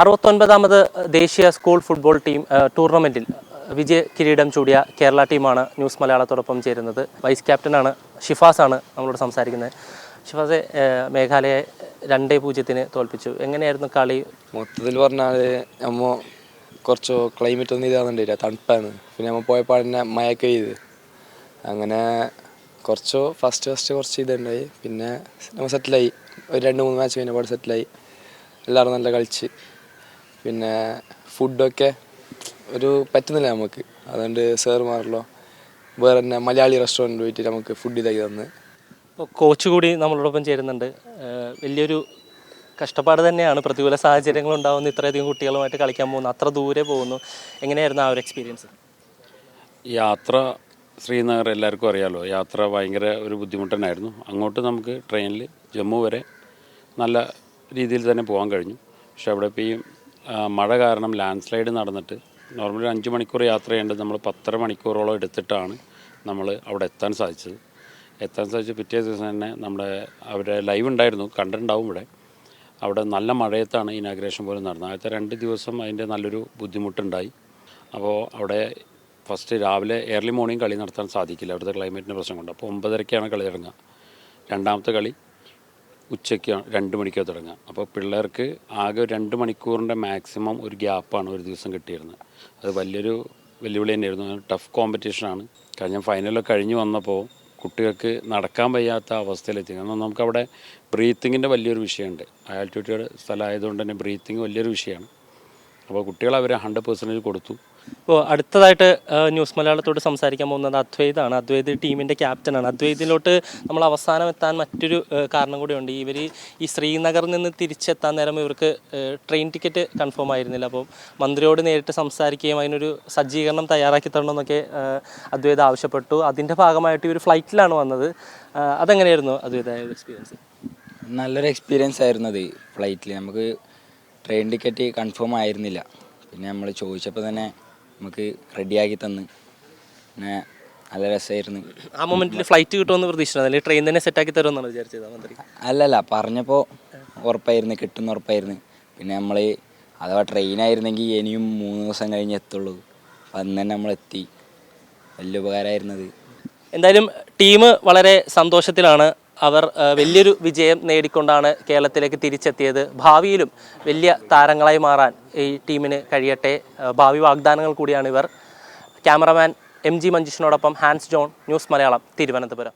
അറുപത്തൊൻപതാമത് ദേശീയ school football team ടൂർണമെന്റിൽ വിജയ കിരീടം ചൂടിയ കേരള ടീമാണ് ന്യൂസ് മലയാളത്തോടൊപ്പം ചേരുന്നത്. വൈസ് ക്യാപ്റ്റനാണ് ഷിഫാസാണ് നമ്മളോട് സംസാരിക്കുന്നത്. ഷിഫാസെ മേഘാലയെ രണ്ടേ പൂജ്യത്തിന് തോൽപ്പിച്ചു. എങ്ങനെയായിരുന്നു കളി? മൊത്തത്തിൽ പറഞ്ഞാൽ നമ്മ കുറച്ച് ക്ലൈമറ്റ് ഒന്നും ഇതാകുന്നുണ്ടില്ല തണുപ്പാണ്. പിന്നെ നമ്മൾ പോയപ്പോൾ തന്നെ മഴയൊക്കെ ചെയ്ത് അങ്ങനെ കുറച്ച് ഫസ്റ്റ് ഫസ്റ്റ് കുറച്ച് ഇതുണ്ടായി. പിന്നെ നമ്മൾ സെറ്റിലായി ഒരു രണ്ട് മൂന്ന് മാച്ച് കഴിഞ്ഞപ്പോൾ സെറ്റിലായി എല്ലാവരും നല്ല കളിച്ച്. പിന്നെ ഫുഡൊക്കെ ഒരു പറ്റുന്നില്ല നമുക്ക്. അതുകൊണ്ട് സാറുമാരല്ലോ വേറെ തന്നെ മലയാളി റെസ്റ്റോറന്റ് പോയിട്ട് നമുക്ക് ഫുഡ് ഇതാക്കി തന്ന്. ഇപ്പോൾ കോച്ച് കൂടി നമ്മളോടൊപ്പം ചേരുന്നുണ്ട്. വലിയൊരു കഷ്ടപ്പാട് തന്നെയാണ്. പ്രതികൂല സാഹചര്യങ്ങൾ ഉണ്ടാകുന്ന ഇത്രയധികം കുട്ടികളുമായിട്ട് കളിക്കാൻ പോകുന്നു. അത്ര ദൂരെ പോകുന്നു. എങ്ങനെയായിരുന്നു ആ ഒരു എക്സ്പീരിയൻസ് യാത്ര ശ്രീനഗർ എല്ലാവർക്കും അറിയാമല്ലോ യാത്ര ഭയങ്കര ഒരു ബുദ്ധിമുട്ട് തന്നെയായിരുന്നു അങ്ങോട്ട് നമുക്ക് ട്രെയിനിൽ ജമ്മു വരെ നല്ല രീതിയിൽ തന്നെ പോകാൻ കഴിഞ്ഞു. പക്ഷെ അവിടെ ഇപ്പോൾ ഈ മഴ കാരണം ലാൻഡ് സ്ലൈഡ് നടന്നിട്ട് നോർമലി ഒരു അഞ്ച് മണിക്കൂർ യാത്ര ചെയ്യേണ്ടത് നമ്മൾ പത്തര മണിക്കൂറോളം എടുത്തിട്ടാണ് നമ്മൾ അവിടെ എത്താൻ സാധിച്ചത്. എത്താൻ സാധിച്ച പിറ്റേ ദിവസം തന്നെ നമ്മുടെ അവിടെ ലൈവ് ഉണ്ടായിരുന്നു കണ്ടിട്ടുണ്ടാവും ഇവിടെ. അവിടെ നല്ല മഴയത്താണ് ഇനാഗ്രേഷൻ പോലും നടന്നത്. ആദ്യത്തെ രണ്ട് ദിവസം അതിന്റെ നല്ലൊരു ബുദ്ധിമുട്ടുണ്ടായി. അപ്പോൾ അവിടെ ഫസ്റ്റ് രാവിലെ ഏർലി മോർണിംഗ് കളി നടത്താൻ സാധിക്കില്ല. അവിടുത്തെ ക്ലൈമറ്റിന്റെ പ്രശ്നം കൊണ്ട്. അപ്പോൾ ഒമ്പതരയ്ക്കാണ് കളി തുടങ്ങുക രണ്ടാമത്തെ കളി ഉച്ചയ്ക്ക് രണ്ട് മണിക്കാണ് തുടങ്ങുക. അപ്പോൾ പിള്ളേർക്ക് ആകെ രണ്ട് മണിക്കൂറിന്റെ മാക്സിമം ഒരു ഗ്യാപ്പാണ് ഒരു ദിവസം കിട്ടിയിരുന്നത്. അത് വലിയൊരു വെല്ലുവിളി തന്നെയായിരുന്നു. ടഫ് കോമ്പറ്റീഷനാണ്. കഴിഞ്ഞ ഫൈനലൊക്കെ കഴിഞ്ഞ് വന്നപ്പോൾ കുട്ടികൾക്ക് നടക്കാൻ വയ്യാത്ത അവസ്ഥയിലെത്തി. കാരണം നമുക്കവിടെ ബ്രീത്തിങ്ങിന്റെ വലിയൊരു വിഷയമുണ്ട്. ആൾട്ടിറ്റ്യൂഡ് സ്ഥലമായതുകൊണ്ട് തന്നെ ബ്രീത്തിങ് വലിയൊരു വിഷയമാണ്. അപ്പോൾ കുട്ടികൾ അവർ ഹൺഡ്രഡ് പെർസെന്റേജ് കൊടുത്തു. ഇപ്പോൾ അടുത്തതായിട്ട് ന്യൂസ് മലയാളത്തോട് സംസാരിക്കാൻ പോകുന്നത് അദ്വൈതാണ് അദ്വൈത് ടീമിന്റെ ക്യാപ്റ്റനാണ് അദ്വൈതിലോട്ട് നമ്മൾ അവസാനം എത്താൻ മറ്റൊരു കാരണം കൂടിയുണ്ട്. ഇവർ ഈ ശ്രീനഗറിൽ നിന്ന് തിരിച്ചെത്താൻ നേരം ഇവർക്ക് ട്രെയിൻ ടിക്കറ്റ് കൺഫേം ആയിരുന്നില്ല. അപ്പോൾ മന്ത്രിയോട് നേരിട്ട് സംസാരിക്കുകയും അതിനൊരു സജ്ജീകരണം തയ്യാറാക്കി തരണമെന്നൊക്കെ അദ്വൈത് ആവശ്യപ്പെട്ടു. അതിന്റെ ഭാഗമായിട്ട് ഇവർ ഫ്ലൈറ്റിലാണ് വന്നത്. അതെങ്ങനെയായിരുന്നു അദ്വൈത എക്സ്പീരിയൻസ് നല്ലൊരു എക്സ്പീരിയൻസ് ആയിരുന്നു അത്. ഫ്ലൈറ്റിൽ നമുക്ക് ട്രെയിൻ ടിക്കറ്റ് കൺഫേം ആയിരുന്നില്ല. പിന്നെ നമ്മൾ ചോദിച്ചപ്പോൾ തന്നെ നമുക്ക് റെഡിയാക്കി തന്ന്. പിന്നെ നല്ല രസമായിരുന്നു. ആ മൊമെന്റിൽ ഫ്ലൈറ്റ് കിട്ടുമെന്ന് പ്രതീക്ഷിച്ചു അല്ലെങ്കിൽ ട്രെയിൻ തന്നെ സെറ്റ് സെറ്റാക്കി തരുമെന്നാണ് വിചാരിച്ചത് മന്ത്രി. അല്ലല്ല പറഞ്ഞപ്പോൾ ഉറപ്പായിരുന്നു കിട്ടുന്ന ഉറപ്പായിരുന്നു. പിന്നെ നമ്മൾ അഥവാ ട്രെയിനായിരുന്നെങ്കിൽ ഇനിയും മൂന്ന് ദിവസം കഴിഞ്ഞ് എത്തുള്ളൂ. അപ്പം അന്ന് തന്നെ നമ്മൾ എത്തി. വലിയ ഉപകാരമായിരുന്നത് എന്തായാലും ടീം വളരെ സന്തോഷത്തിലാണ്. അവർ വലിയൊരു വിജയം നേടിക്കൊണ്ടാണ് കേരളത്തിലേക്ക് തിരിച്ചെത്തിയത്. ഭാവിയിലും വലിയ താരങ്ങളായി മാറാൻ ഈ ടീമിന് കഴിയട്ടെ. ഭാവി വാഗ്ദാനങ്ങൾ കൂടിയാണ് ഇവർ. Cameraman M G മഞ്ജുഷിനോടൊപ്പം Hans John news Malayalam Thiruvananthapuram.